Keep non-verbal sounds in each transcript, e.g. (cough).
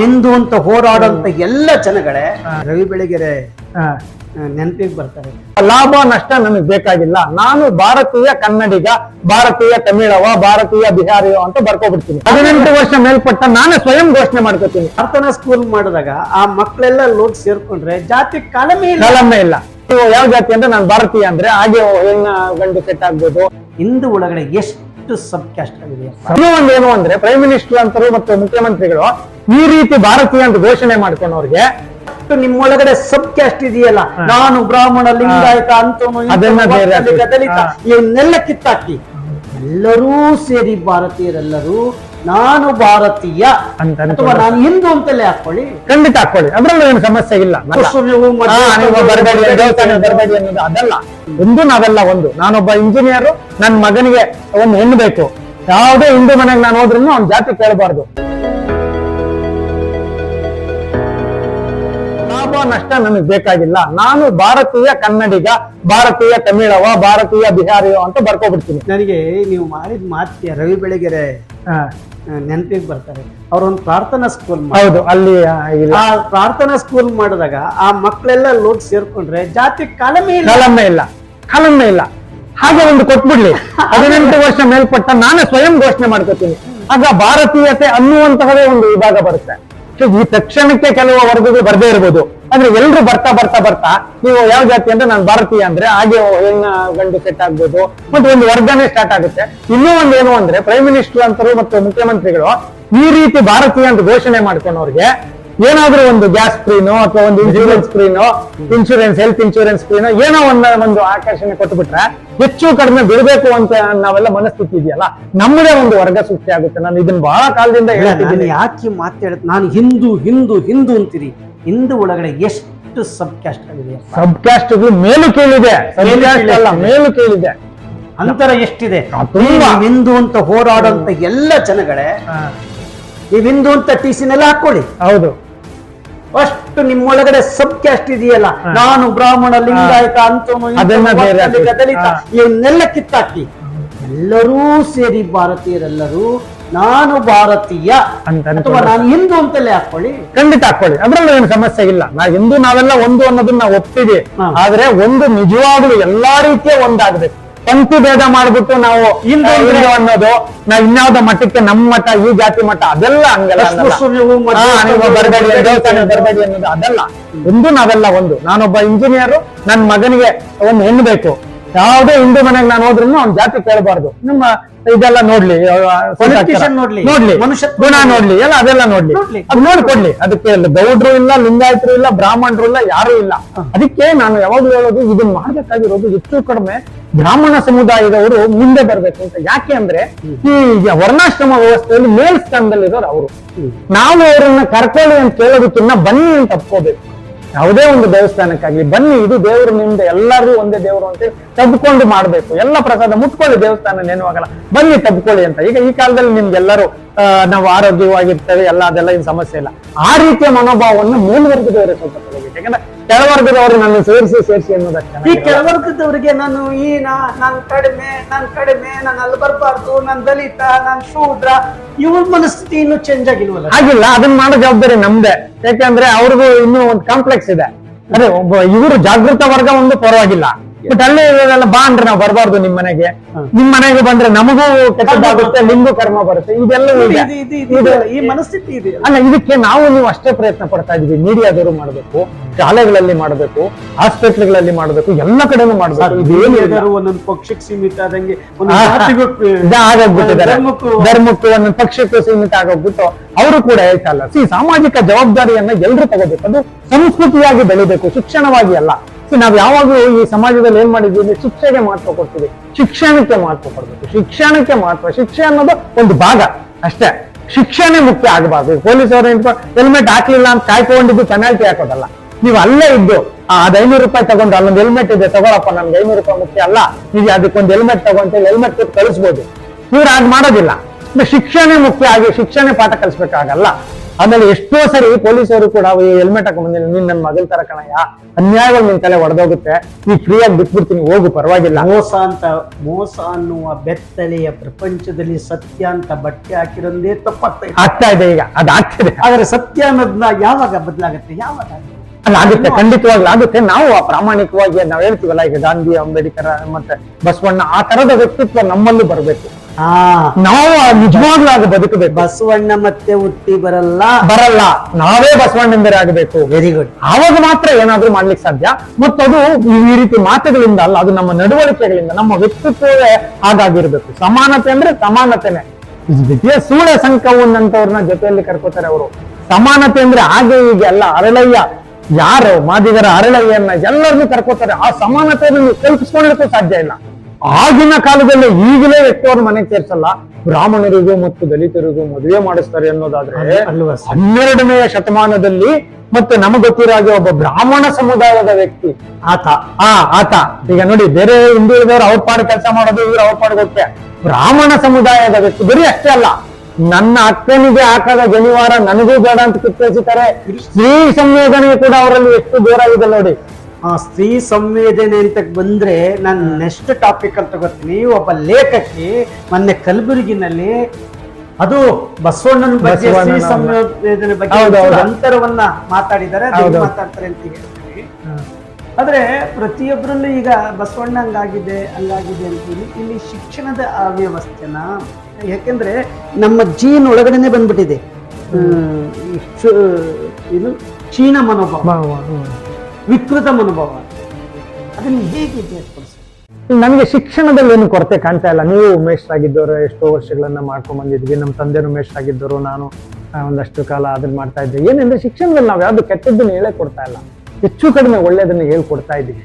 ಹಿಂದೂ ಅಂತ ಹೋರಾಡುವಂತ ಎಲ್ಲ ಜನಗಳೇ ರವಿ ಬೆಳಗೆರೆ. ನೆನಪಿಗೆ ಬರ್ತಾರೆ. ಲಾಭ ನಷ್ಟ ನಮಗೆ ಬೇಕಾಗಿಲ್ಲ. ನಾನು ಭಾರತೀಯ ಕನ್ನಡಿಗ ಭಾರತೀಯ ತಮಿಳವ ಭಾರತೀಯ ಬಿಹಾರಿಯೋ ಅಂತ ಬರ್ಕೊಬಿಡ್ತೀನಿ. ಹದಿನೆಂಟು ವರ್ಷ ಮೇಲ್ಪಟ್ಟ ನಾನೇ ಸ್ವಯಂ ಘೋಷಣೆ ಮಾಡ್ಕೋತೀನಿ. ಪ್ರಾರ್ಥನಾ ಸ್ಕೂಲ್ ಮಾಡಿದಾಗ ಆ ಮಕ್ಕಳೆಲ್ಲ ಲೋಟ್ ಸೇರ್ಕೊಂಡ್ರೆ ಜಾತಿ ಕಾಲಮೇ ಇಲ್ಲ. ಕಲಮೆ ಇಲ್ಲ. ಯಾವ ಜಾತಿ ಅಂದ್ರೆ ನಾನು ಭಾರತೀಯ ಅಂದ್ರೆ ಹಾಗೆ ಹೆಣ್ಣ ಗಂಡು ಸೆಟ್ ಆಗ್ಬೋದು. ಹಿಂದೂ ಒಳಗಡೆ ಎಷ್ಟು ಸಬ್ ಕ್ಯಾಸ್ಟ್ ಆಗಿದೆ? ಇನ್ನೂ ಒಂದು ಏನು ಅಂದ್ರೆ ಪ್ರೈಮ್ ಮಿನಿಸ್ಟರ್ ಅಂತರು ಮತ್ತು ಮುಖ್ಯಮಂತ್ರಿಗಳು ಈ ರೀತಿ ಭಾರತೀಯ ಅಂತ ಘೋಷಣೆ ಮಾಡ್ಕೊಂಡವ್ರಿಗೆ ಎಷ್ಟು ನಿಮ್ಮೊಳಗಡೆ ಸಬ್ ಕ್ಯಾಸ್ಟ್ ಇದೆಯಲ್ಲ? ನಾನು ಬ್ರಾಹ್ಮಣ ಲಿಂಗಾಯತ ಅಂತ. ದಲಿತ ಇವನ್ನೆಲ್ಲ ಕಿತ್ತಾಕಿ. ಎಲ್ಲರೂ ಸೇರಿ ಭಾರತೀಯರೆಲ್ಲರೂ ನಾನು ಭಾರತೀಯ ಅಂತ ಅಥವಾ ನಾನು ಹಿಂದೂ ಅಂತಲೇ ಹಾಕೊಳ್ಳಿ. ಖಂಡಿತ ಹಾಕೊಳ್ಳಿ. ಅದ್ರಲ್ಲೂ ಏನು ಸಮಸ್ಯೆ ಇಲ್ಲ. ಅದಲ್ಲ. ಒಂದು ನಾವೆಲ್ಲ ಒಂದು. ನಾನೊಬ್ಬ ಇಂಜಿನಿಯರ್ ನನ್ನ ಮಗನಿಗೆ ಒಂದು ಹೆಣ್ಣು ಬೇಕು. ಯಾವುದೇ ಹಿಂದೂ ಮನೆಗೆ ನಾನು ಹೋದ್ರೂ ಅವ್ನ ಜಾತಿ ಕೇಳಬಾರ್ದು. ಲಾಭ ನಷ್ಟ ನನಗೆ ಬೇಕಾಗಿಲ್ಲ. ನಾನು ಭಾರತೀಯ ಕನ್ನಡಿಗ ಭಾರತೀಯ ತಮಿಳವ ಭಾರತೀಯ ಬಿಹಾರಿಯೋ ಅಂತ ಬರ್ಕೊಬಿಡ್ತೀನಿ. ನನಗೆ ನೀವು ಮಾಡಿದ ಮಾತಿಗೆ ರವಿ ಬೆಳಗೆರೆ ನೆನಪಿಗೆ ಬರ್ತಾರೆ. ಅವ್ರೊಂದು ಪ್ರಾರ್ಥನಾ ಸ್ಕೂಲ್ ಹೌದು ಅಲ್ಲಿ ಆ, ಪ್ರಾರ್ಥನಾ ಸ್ಕೂಲ್ ಮಾಡಿದಾಗ ಆ ಮಕ್ಕಳೆಲ್ಲ ಲೋಟ್ ಸೇರ್ಕೊಂಡ್ರೆ ಜಾತಿ ಕಲಮೆ ಇಲ್ಲ. ಕಲಮೆ ಇಲ್ಲ. ಕಲಮೆ ಇಲ್ಲ. ಹಾಗೆ ಒಂದು ಕೊಟ್ಬಿಡ್ಲಿ. (laughs) ಹದಿನೆಂಟು ವರ್ಷ ಮೇಲ್ಪಟ್ಟ ನಾನೇ ಸ್ವಯಂ ಘೋಷಣೆ ಮಾಡ್ಕೋತೀನಿ. ಆಗ ಭಾರತೀಯತೆ ಅನ್ನುವಂತಹದೇ ಒಂದು ವಿಭಾಗ ಬರುತ್ತೆ. ಸೊ ಈ ತಕ್ಷಣಕ್ಕೆ ಕೆಲವು ವರ್ಗಗಳು ಬರದೇ ಇರ್ಬೋದು. ಆದ್ರೆ ಎಲ್ರು ಬರ್ತಾ ಬರ್ತಾ ಬರ್ತಾ ನೀವು ಯಾವ ಜಾತಿ ಅಂದ್ರೆ ನಾನು ಭಾರತೀಯ ಅಂದ್ರೆ ಹಾಗೆ ಹೆಣ್ಣ ಗಂಡು ಸೆಟ್ ಆಗ್ಬೋದು. ಮತ್ತೆ ಒಂದು ವರ್ಗನೇ ಸ್ಟಾರ್ಟ್ ಆಗುತ್ತೆ. ಇನ್ನೂ ಒಂದು ಏನು ಅಂದ್ರೆ ಪ್ರೈಮ್ ಮಿನಿಸ್ಟರ್ ಅಂತರು ಮತ್ತು ಮುಖ್ಯಮಂತ್ರಿಗಳು ಈ ರೀತಿ ಭಾರತೀಯ ಅಂತ ಘೋಷಣೆ ಮಾಡ್ಕೊಂಡವ್ರಿಗೆ ಏನಾದ್ರೂ ಒಂದು ಗ್ಯಾಸ್ ಸ್ಕ್ರೀನು ಅಥವಾ ಒಂದು insurance screen insurance health insurance screen ಏನೋ ಒಂದು ಒಂದು ಆಕರ್ಷಣೆ ಕೊಟ್ಬಿಟ್ರೆ ಹೆಚ್ಚು ಕಡಿಮೆ ಬಿಡಬೇಕು ಅಂತ ನಾವೆಲ್ಲ ಮನಸ್ಥಿತಿ ಇದೆಯಲ್ಲ? ನಮ್ಮದೇ ಒಂದು ವರ್ಗ ಸೃಷ್ಟಿ ಆಗುತ್ತೆ. ನಾನು ಇದನ್ನ ಬಹಳ ಕಾಲದಿಂದ ಹೇಳ್ತಿದ್ದೀನಿ. ಯಾಕೆ ಮಾತಾಡ ನಾನು ಹಿಂದೂ ಹಿಂದೂ ಹಿಂದೂ ಅಂತೀರಿ ಹಿಂದೂ ಒಳಗಡೆ ಎಷ್ಟು ಸಬ್ ಕ್ಯಾಸ್ಟ್ ಆಗಿದೆ ಸಬ್ ಕ್ಯಾಸ್ಟ್ ಮೇಲು ಕೇಳಿದೆ. ಅಲ್ಲ ಕೇಳಿದೆ. ಮೇಲು ಕೇಳಿದೆ. ಅಂತರ ಎಷ್ಟಿದೆ? ತುಂಬಾ. ಹಿಂದೂ ಅಂತ ಹೋರಾಡುವಂತ ಎಲ್ಲ ಜನಗಳೇ ಈ ಹಿಂದೂ ಅಂತ ಟಿ ಸಿನೆಲ್ಲ ಹಾಕೊಳ್ಳಿ ಹೌದು. ಅಷ್ಟು ನಿಮ್ಮೊಳಗಡೆ ಸಬ್ ಕ್ಯಾಸ್ಟ್ ಇದೆಯಲ್ಲ ನಾನು ಬ್ರಾಹ್ಮಣ ಲಿಂಗಾಯತ ಅಂತ. ದಲಿತ ಇವನ್ನೆಲ್ಲ ಕಿತ್ತಾಕಿ. ಎಲ್ಲರೂ ಸೇರಿ ಭಾರತೀಯರೆಲ್ಲರೂ ನಾನು ಭಾರತೀಯ. ಅಂತ. ಅಥವಾ ನಾನು ಹಿಂದೂ ಅಂತಲೇ ಹಾಕೊಳ್ಳಿ. ಖಂಡಿತ ಹಾಕೊಳ್ಳಿ. ಅದ್ರಲ್ಲಿ ಏನು ಸಮಸ್ಯೆ ಇಲ್ಲ. ನಾ ಹಿಂದೂ ನಾವೆಲ್ಲ ಒಂದು ಅನ್ನೋದನ್ನ ಒಪ್ತೀವಿ ಹಾ. ಆದ್ರೆ ಒಂದು ನಿಜವಾಗ್ಲೂ ಎಲ್ಲಾ ರೀತಿಯ ಒಂದಾಗ್ಬೇಕು. ಪಂಕ್ತಿ ಭೇದ ಮಾಡ್ಬಿಟ್ಟು ನಾವು ಹಿಂದೂ. ಅನ್ನೋದು ನಾವು ಇನ್ಯಾವ್ದ ಮಟ್ಟಕ್ಕೆ ನಮ್ಮ ಮಠ ಈ ಜಾತಿ ಮಠ ಅದೆಲ್ಲ ಹಂಗಲ್ಲ ಬರಬೇಡಿ ಅನ್ನೋದು ಅದೆಲ್ಲ. ಒಂದು ನಾವೆಲ್ಲ ಒಂದು. ನಾನೊಬ್ಬ ಇಂಜಿನಿಯರ್ ನನ್ನ ಮಗನಿಗೆ ಒಂದು ಹೆಣ್ಣು ಬೇಕು. ಯಾವುದೇ ಹಿಂದೂ ಮನೆಗೆ ನಾನು ಹೋದ್ರು ಅವ್ನ ಜಾತಿ ಕೇಳಬಾರ್ದು. ನಿಮ್ಮ ಇದೆಲ್ಲ ನೋಡ್ಲಿ ನೋಡ್ಲಿ. ಗುಣ ನೋಡ್ಲಿ. ಎಲ್ಲ ಅದೆಲ್ಲ ನೋಡ್ಲಿ. ಅದ್ ನೋಡ್ಕೊಡ್ಲಿ. ಅದಕ್ಕೆ ಗೌಡ್ರು ಇಲ್ಲ ಲಿಂಗಾಯತರು ಇಲ್ಲ ಬ್ರಾಹ್ಮಣರು ಇಲ್ಲ ಯಾರು ಇಲ್ಲ. ಅದಕ್ಕೆ ನಾನು ಯಾವಾಗ್ಲೂ ಹೇಳೋದು ಇದನ್ನ ಮಾಡ್ಬೇಕಾಗಿರೋದು ಹೆಚ್ಚು ಕಡಿಮೆ ಬ್ರಾಹ್ಮಣ ಸಮುದಾಯದವರು ಮುಂದೆ ಬರ್ಬೇಕು ಅಂತ. ಯಾಕೆ ಅಂದ್ರೆ ಈ ವರ್ಣಾಶ್ರಮ ವ್ಯವಸ್ಥೆಯಲ್ಲಿ ಮೇಲ್ ಸ್ಥಾನದಲ್ಲಿರೋರು ಅವರು. ನಾವು ಅವರನ್ನ ಕರ್ಕೊಳ್ಳಿ ಅಂತ ಕೇಳೋದಕ್ಕಿನ್ನ ಬನ್ನಿ ಅಂತ ತಪ್ಕೋಬೇಕು ಯಾವುದೇ ಒಂದು ದೇವಸ್ಥಾನಕ್ಕಾಗ್ಲಿ, ಬನ್ನಿ, ಇದು ದೇವರು ನಿಮ್ದು ಎಲ್ಲರೂ ಒಂದೇ ದೇವರು ಅಂತ ತಬ್ಕೊಂಡು ಮಾಡ್ಬೇಕು. ಎಲ್ಲ ಪ್ರಸಾದ ಮುಟ್ಕೊಳ್ಳಿ, ದೇವಸ್ಥಾನ ನೆನವಾಗಲ್ಲ ಬನ್ನಿ, ತಬ್ಕೊಳ್ಳಿ ಅಂತ. ಈಗ ಈ ಕಾಲದಲ್ಲಿ ನಿಮ್ಗೆಲ್ಲರೂ ನಾವು ಆರೋಗ್ಯವಾಗಿರ್ತೇವೆ, ಎಲ್ಲ ಅದೆಲ್ಲ ಏನು ಸಮಸ್ಯೆ ಇಲ್ಲ. ಆ ರೀತಿಯ ಮನೋಭಾವವನ್ನು ಮೇಲ್ವರ್ಗದವರೇ ಸ್ವಲ್ಪ ತಗೋಬೇಕು ಯಾಕಂದ್ರೆ ಕೆಳವರ್ಗದವರು ನನ್ನ ಸೇರಿಸಿ ಸೇರಿಸಿ ಈ ಅನ್ನೋದಕ್ಕೆ ಕೆಳವರ್ಗದವರಿಗೆ ನಾನು ಈ ನಾನ್ ಕಡಿಮೆ ನಾನ್ ಕಡಿಮೆ ನಾನು ಅಲ್ಲಿ ಬರಬಾರ್ದು ನನ್ ದಲಿತ ನನ್ ಶೂದ್ರ ಇವ್ರ ಮನಸ್ಥಿತಿ ಇನ್ನೂ ಚೇಂಜ್ ಆಗಿಲ್ವಲ್ಲ? ಆಗಿಲ್ಲ ಅದನ್ನ ಮಾಡೋ ಜವಾಬ್ದಾರಿ ನಮ್ದೆ. ಯಾಕಂದ್ರೆ ಅವ್ರಿಗೂ ಇನ್ನೂ ಒಂದು ಕಾಂಪ್ಲೆಕ್ಸ್ ಇದೆ. ಅದೇ ಒಬ್ಬ ಇವರು ಜಾಗೃತ ವರ್ಗ ಒಂದು ಪರವಾಗಿಲ್ಲ. ಬಟ್ ಅಲ್ಲಿ ಇರೋರೆಲ್ಲ ಬಾ ಅಂದ್ರೆ ನಾವು ಬರಬಾರ್ದು ನಿಮ್ ಮನೆಗೆ. ನಿಮ್ ಮನೆಗೆ ಬಂದ್ರೆ ನಮಗೂ ಕೆಟ್ಟದಾಗುತ್ತೆ ನಿಮ್ಗೂ ಕರ್ಮ ಬರುತ್ತೆ ಇದೆಲ್ಲ ನೋಡಿ, ಇದೆ. ಇದು- ಇದು- ಇದು ಇದು- ಈ ಮನಸ್ಥಿತಿ ಇದೆ ಅಲ್ಲ ಇದಕ್ಕೆ ನಾವು ನೀವು ಅಷ್ಟೇ ಪ್ರಯತ್ನ ಪಡ್ತಾ ಇದೀವಿ ಮೀಡಿಯಾದವರು ಮಾಡಬೇಕು ಶಾಲೆಗಳಲ್ಲಿ ಮಾಡಬೇಕು ಹಾಸ್ಪಿಟ್ಲ್ಗಳಲ್ಲಿ ಮಾಡಬೇಕು ಎಲ್ಲ ಕಡೆನೂ ಮಾಡಬೇಕು. ಇದೇನು ಒಂದು ಒಂದೊಂದು ಪಕ್ಷಕ್ಕೆ ಸೀಮಿತ ಆದಂಗೆ ಒಂದು ಆ, ಜಾತಿಗೂ ಇದ ಆಗೋಗ್ಬಿಟ್ಟಿದ್ದಾರೆ. ಧರ್ಮಕ್ಕೂ ಧರ್ಮಕ್ಕೂ ಒಂದೊಂದು ಪಕ್ಷಕ್ಕೂ ಸೀಮಿತ ಆಗೋಗ್ಬಿಟ್ಟು ಅವರು ಕೂಡ ಹೇಳ್ತಲ್ಲ ಸಿ ಸಾಮಾಜಿಕ ಜವಾಬ್ದಾರಿಯನ್ನ ಎಲ್ರು ತಗೋಬೇಕು. ಅದು ಸಂಸ್ಕೃತಿಯಾಗಿ ಬೆಳಿಬೇಕು ಶಿಕ್ಷಣವಾಗಿ ಅಲ್ಲ. ನಾವ್ ಯಾವಾಗಲೂ ಈ ಸಮಾಜದಲ್ಲಿ ಏನ್ ಮಾಡಿದ್ವಿ? ಶಿಕ್ಷೆಗೆ ಮಹತ್ವ ಕೊಡ್ತೀವಿ. ಶಿಕ್ಷಣಕ್ಕೆ ಮಹತ್ವ ಕೊಡ್ಬೇಕು. ಶಿಕ್ಷಣಕ್ಕೆ ಮಹತ್ವ. ಶಿಕ್ಷೆ ಅನ್ನೋದು ಒಂದು ಭಾಗ ಅಷ್ಟೇ. ಶಿಕ್ಷಣ ಮುಖ್ಯ ಆಗಬಾರ್ದು. ಪೊಲೀಸ್ ಅವರು ಹೆಲ್ಮೆಟ್ ಹಾಕ್ಲಿಲ್ಲ ಅಂತ ಕಾಯ್ಕೊಂಡಿದ್ದು ಪೆನಾಲ್ಟಿ ಹಾಕೋದಲ್ಲ. ನೀವು ಅಲ್ಲೇ ಇದ್ದು ಅದ್ ಐನೂರು ರೂಪಾಯಿ ತಗೊಂಡು ಅಲ್ಲೊಂದು ಹೆಲ್ಮೆಟ್ ಇದೆ, ತಗೊಳಪ್ಪ, ನಮ್ಗೆ ಐನೂರು ರೂಪಾಯಿ ಮುಖ್ಯ ಅಲ್ಲ. ನೀವು ಅದಕ್ಕೊಂದು ಹೆಲ್ಮೆಟ್ ತಗೊಂತ ಹೆಲ್ಮೆಟ್ ಕೊಟ್ಟು ಕಳಿಸ್ಬೋದು. ಇವ್ರು ಹಾಗೆ ಮಾಡೋದಿಲ್ಲ. ಶಿಕ್ಷಣ ಮುಖ್ಯ ಆಗಿ ಶಿಕ್ಷಣ ಪಾಠ ಕಲಿಸ್ಬೇಕಾಗಲ್ಲ. ಆಮೇಲೆ ಎಷ್ಟೋ ಸರಿ ಪೊಲೀಸರು ಕೂಡ ಹೆಲ್ಮೆಟ್ ಹಾಕೊಂಡ್ ಬಂದಿಲ್ಲ ನೀನ್ ನನ್ನ ಮಗನ್ ತರ ಕಣಯ್ಯ ಅನ್ಯಾಯವಾಗಿ ನಿನ್ ತಲೆ ಒಡೆದೋಗುತ್ತೆ ನೀ ಫ್ರೀಯಾಗಿ ಬಿಟ್ಬಿಡ್ತೀನಿ ಹೋಗು ಪರವಾಗಿಲ್ಲ. ಮೋಸ ಅಂತ ಮೋಸ ಅನ್ನುವ ಬೆತ್ತಲೆಯ ಪ್ರಪಂಚದಲ್ಲಿ ಸತ್ಯ ಅಂತ ಬಟ್ಟೆ ಹಾಕಿರೋದೇ ತಪ್ಪಾಗ್ತಾ ಇದೆ. ಆಗ್ತಾ ಇದೆ ಈಗ ಅದಾಗ್ತಿದೆ ಆದ್ರೆ ಸತ್ಯ ಅನ್ನೋದನ್ನ ಯಾವಾಗ ಬದಲಾಗುತ್ತೆ? ಯಾವಾಗ? ಆಗುತ್ತೆ ಖಂಡಿತವಾಗ್ಲೂ ಆಗುತ್ತೆ. ನಾವು ಆ ಪ್ರಾಮಾಣಿಕವಾಗಿ ನಾವು ಹೇಳ್ತೀವಲ್ಲ ಈಗ ಗಾಂಧಿ ಅಂಬೇಡ್ಕರ್ ಮತ್ತೆ ಬಸವಣ್ಣ ಆ ತರದ ವ್ಯಕ್ತಿತ್ವ ನಮ್ಮಲ್ಲೂ ಬರ್ಬೇಕು. ನಾವು ನಿಜವಾಗ್ಲೂ ಆಗ ಬದುಕಬೇಕು. ಬಸವಣ್ಣ ಮತ್ತೆ ಹುಟ್ಟಿ ಬರಲ್ಲ. ಬರಲ್ಲ. ನಾವೇ ಬಸವಣ್ಣಂದರೆ ಆಗಬೇಕು. ವೆರಿ ಗುಡ್ ಆವಾಗ ಮಾತ್ರ ಏನಾದ್ರೂ ಮಾಡ್ಲಿಕ್ಕೆ ಸಾಧ್ಯ? ಮತ್ತು ಅದು ಈ ರೀತಿ ಮಾತುಗಳಿಂದ ಅಲ್ಲ ಅದು ನಮ್ಮ ನಡವಳಿಕೆಗಳಿಂದ ನಮ್ಮ ವ್ಯಕ್ತಿತ್ವವೇ ಹಾಗಾಗಿರ್ಬೇಕು. ಸಮಾನತೆ ಅಂದ್ರೆ ಸಮಾನತೆನೆ. ದ್ವಿತೀಯ ಸೂಳೆ ಸಂಕವನ್ನಂತವ್ರನ್ನ ಜೊತೆಯಲ್ಲಿ ಕರ್ಕೋತಾರೆ ಅವರು. ಸಮಾನತೆ ಅಂದ್ರೆ ಹಾಗೆ ಹೀಗೆ ಅಲ್ಲ ಅರಳಯ್ಯ. ಯಾರು? ಮಾದಿಗರ ಅರಳಯ್ಯನ್ನ ಎಲ್ಲರನ್ನೂ ಕರ್ಕೋತಾರೆ. ಆ ಸಮಾನತೆಯನ್ನು ನೀವು ಕಲ್ಪಿಸ್ಕೊಳ್ಳಿಕ್ಕೂ ಸಾಧ್ಯ ಇಲ್ಲ. ಆಗಿನ ಕಾಲದಲ್ಲಿ ಈಗಲೇ ವ್ಯಕ್ತಿಯವ್ರ ಮನೆಗೆ ಸೇರ್ಸಲ್ಲ ಬ್ರಾಹ್ಮಣರಿಗೂ ಮತ್ತು ದಲಿತರಿಗೂ ಮದುವೆ ಮಾಡಿಸ್ತಾರೆ ಅನ್ನೋದಾದ್ರೆ? ಹನ್ನೆರಡನೆಯ ಶತಮಾನದಲ್ಲಿ ಮತ್ತೆ ನಮಗೆ ಗೊತ್ತಿರೋ ಒಬ್ಬ ಬ್ರಾಹ್ಮಣ ಸಮುದಾಯದ ವ್ಯಕ್ತಿ ಆತ ಆ ಆತ. ಈಗ ನೋಡಿ ಬೇರೆ ಹಿಂದುಳಿದವರು ಅವ್ರ ಪಾಡು ಕೆಲಸ ಮಾಡೋದು ಇವ್ರು ಅವ್ರ ಪಾಡು ಗೊತ್ತೇ ಬ್ರಾಹ್ಮಣ ಸಮುದಾಯದ ವ್ಯಕ್ತಿ ಬರೀ ಅಷ್ಟೇ ಅಲ್ಲ ನನ್ನ ಅಕ್ಕನಿಗೆ ಹಾಕದ ಜನಿವಾರ ನನಗೂ ಬೇಡ ಅಂತ ಕಿತ್ತರಿಸಿದ್ದಾರೆ ಸ್ತ್ರೀ ಸಂವೇದನೆ ಕೂಡ ಅವರಲ್ಲಿ ಎಷ್ಟು ದೂರ ಇದೆ ನೋಡಿ. ಸ್ತ್ರೀ ಸಂವೇದನೆ ಅಂತ ಬಂದ್ರೆ ನಾನು ನೆಕ್ಸ್ಟ್ ಟಾಪಿಕ್ ಅಂತ ತಗೋತೀನಿ. ಒಬ್ಬ ಲೇಖಕಿ ಮೊನ್ನೆ ಕಲಬುರಗಿನಲ್ಲಿ ಅದು ಬಸವಣ್ಣನ ಬಗ್ಗೆ ಸ್ತ್ರೀ ಸಂವೇದನೆ ಬಗ್ಗೆ. ಅಂತರವನ್ನ ಮಾತಾಡಿದ್ದಾರೆ. ಮಾತಾಡ್ತಾರೆ ಅಂತ ಹೇಳ್ತೀನಿ ಆದ್ರೆ ಪ್ರತಿಯೊಬ್ಬರಲ್ಲೂ ಈಗ ಬಸವಣ್ಣ ಹಂಗಾಗಿದೆ ಹಂಗಾಗಿದೆ ಅಂತ ಹೇಳಿ ಇಲ್ಲಿ ಶಿಕ್ಷಣದ ಅವ್ಯವಸ್ಥೆನ ಯಾಕೆಂದ್ರೆ ನಮ್ಮ ಜೀನ್ ಒಳಗಡೆನೆ ಬಂದ್ಬಿಟ್ಟಿದೆ. ಇದು ಚೀನ ಮನೋಭಾವ. ವಿಕೃತ ಮನೋಭಾವ ಅದನ್ನು ಹೇಗೆ ಇತಿಹಾಸಪಡಿಸಿ ನಮಗೆ ಶಿಕ್ಷಣದಲ್ಲಿ ಏನು ಕೊರತೆ ಕಾಣ್ತಾ ಇಲ್ಲ. ನೀವು ಮೇಷ್ಟ್ರಾಗಿದ್ದವರು ಎಷ್ಟೋ ವರ್ಷಗಳನ್ನ ಮಾಡ್ಕೊಂಡ್ ಬಂದಿದ್ವಿ. ನಮ್ಮ ಉಮೇಶ್ ಮೇಷ್ಟ್ರಾಗಿದ್ದರು ನಾನು ಒಂದಷ್ಟು ಕಾಲ ಅದನ್ನ ಮಾಡ್ತಾ ಇದ್ದೆ ಏನಂದ್ರೆ ಶಿಕ್ಷಣದಲ್ಲಿ ನಾವು ಯಾವ್ದು ಕೆಟ್ಟದ್ದನ್ನ ಹೇಳೇ ಕೊಡ್ತಾ ಇಲ್ಲ. ಹೆಚ್ಚು ಕಡಿಮೆ ಒಳ್ಳೇದನ್ನ ಹೇಳ್ಕೊಡ್ತಾ ಇದ್ದೀವಿ.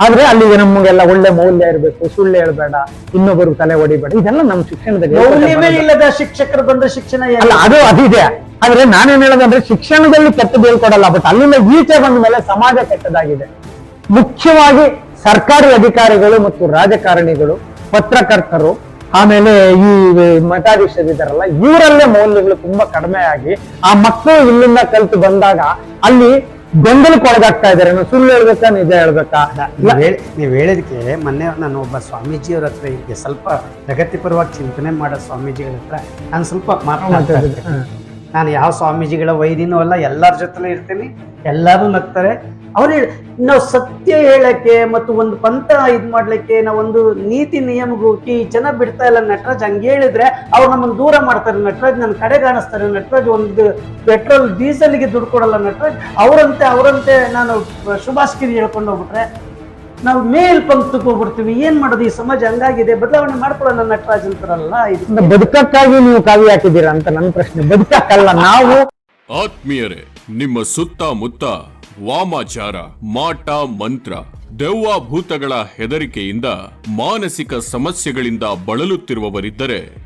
ಆದ್ರೆ ಅಲ್ಲಿಗೆ ನಮಗೆಲ್ಲ ಒಳ್ಳೆ ಮೌಲ್ಯ ಇರಬೇಕು ಸುಳ್ಳು ಹೇಳ್ಬೇಡ ಇನ್ನೊಬ್ಬರು ತಲೆ ಹೊಡಿಬೇಡ ಇದೆಲ್ಲ ನಮ್ಮ ಇಲ್ಲದ ಶಿಕ್ಷಕರು ಬಂದ ಶಿಕ್ಷಣ ಎಲ್ಲ ಅಲ್ಲ ಅದು ಅದಿದೆ. ಆದ್ರೆ ನಾನೇನ್ ಹೇಳೋದಂದ್ರೆ ಶಿಕ್ಷಣದಲ್ಲಿ ಕೆಟ್ಟದ್ದು ಹೇಳ್ಕೊಡಲ್ಲ ಬಟ್ ಅಲ್ಲಿಂದ ಈಚೆ ಬಂದ ಮೇಲೆ ಸಮಾಜ ಕೆಟ್ಟದಾಗಿದೆ. ಮುಖ್ಯವಾಗಿ ಸರ್ಕಾರಿ ಅಧಿಕಾರಿಗಳು ಮತ್ತು ರಾಜಕಾರಣಿಗಳು ಪತ್ರಕರ್ತರು ಆಮೇಲೆ ಈ ಮಠಾಧೀಶರಿದ್ದಾರಲ್ಲ ಇವರಲ್ಲೇ ಮೌಲ್ಯಗಳು ತುಂಬಾ ಕಡಿಮೆ ಆಗಿ ಆ ಮಕ್ಕಳು ಇಲ್ಲಿಂದ ಕಲಿತು ಬಂದಾಗ ಅಲ್ಲಿ ಗೊಂದಲಕ್ಕೆ ಇದಾರೆ ನಾವು ಸುಳ್ಳು ಹೇಳ್ಬೇಕಾ ನಿಜ ಹೇಳ್ಬೇಕಾ? ನೀವ್ ಹೇಳ್- ನೀವ್ ಹೇಳಿದಕ್ಕೆ ಮೊನ್ನೆ ನಾನು ಒಬ್ಬ ಸ್ವಾಮೀಜಿಯವ್ರ ಹತ್ರ ಇದ್ದೆ ಸ್ವಲ್ಪ ಪ್ರಗತಿಪರವಾಗಿ ಚಿಂತನೆ ಮಾಡೋ ಸ್ವಾಮೀಜಿಗಳ ಹತ್ರ ನಾನು ಸ್ವಲ್ಪ ಮಾತಾಡ್ತಾ. ನಾನು ಯಾವ ಸ್ವಾಮೀಜಿಗಳ ವೈದಿನೂ ಅಲ್ಲ, ಎಲ್ಲರ ಜೊತೆಲೂ ಇರ್ತೀನಿ. ಎಲ್ಲರೂ ನಗ್ತಾರೆ. ಅವ್ರು ಹೇಳಿ, ನಾವು ಸತ್ಯ ಹೇಳಕ್ಕೆ ಮತ್ತು ಒಂದು ಪಂಥ ಇದು ಮಾಡ್ಲಿಕ್ಕೆ ನಾವು ಒಂದು ನೀತಿ ನಿಯಮಕ್ಕೆ ಜನ ಬಿಡ್ತಾ ಇಲ್ಲ ನಟರಾಜ್. ಹಂಗೆ ಹೇಳಿದ್ರೆ ಅವ್ರು ನಮ್ಮನ್ನು ದೂರ ಮಾಡ್ತಾರೆ ನಟರಾಜ್, ನನ್ನ ಕಡೆ ಕಾಣಿಸ್ತಾರೆ ನಟರಾಜ್. ಒಂದು ಪೆಟ್ರೋಲ್, ಡೀಸೆಲ್ಗೆ ದುಡ್ಡು ಕೊಡಲ್ಲ ನಟರಾಜ್. ಅವರಂತೆ ಅವರಂತೆ ನಾನು ಶುಭಾಷ್ಕಿರಿ ಹೇಳ್ಕೊಂಡು ಹೋಗ್ಬಿಟ್ರೆ ನಾವು ಮೇಲ್ ಪಂಕ್ತಕ್ಕೆ ಹೋಗ್ಬಿಡ್ತೀವಿ. ಏನ್ ಮಾಡೋದು? ಈ ಸಮಾಜ ಹಂಗಾಗಿದೆ. ಬದಲಾವಣೆ ಮಾಡ್ಕೊಳ್ಳೋಣ ನಟರಾಜ್ ಅಂತಾರಲ್ಲ ಇದು. ಬದುಕಕ್ಕಾಗಿ ನೀವು ಕಾವಿ ಹಾಕಿದ್ದೀರಾ ಅಂತ ನನ್ನ ಪ್ರಶ್ನೆ. ಬದುಕಕ್ಕಲ್ಲ ನಾವು ಆತ್ಮೀಯರೇ ನಿಮ್ಮ ಸುತ್ತಮುತ್ತ ವಾಮಾಚಾರ ಮಾಟ ಮಂತ್ರ ದೆವ್ವ ಭೂತಗಳ ಹೆದರಿಕೆಯಿಂದ ಮಾನಸಿಕ ಸಮಸ್ಯೆಗಳಿಂದ ಬಳಲುತ್ತಿರುವವರಿದ್ದರೆ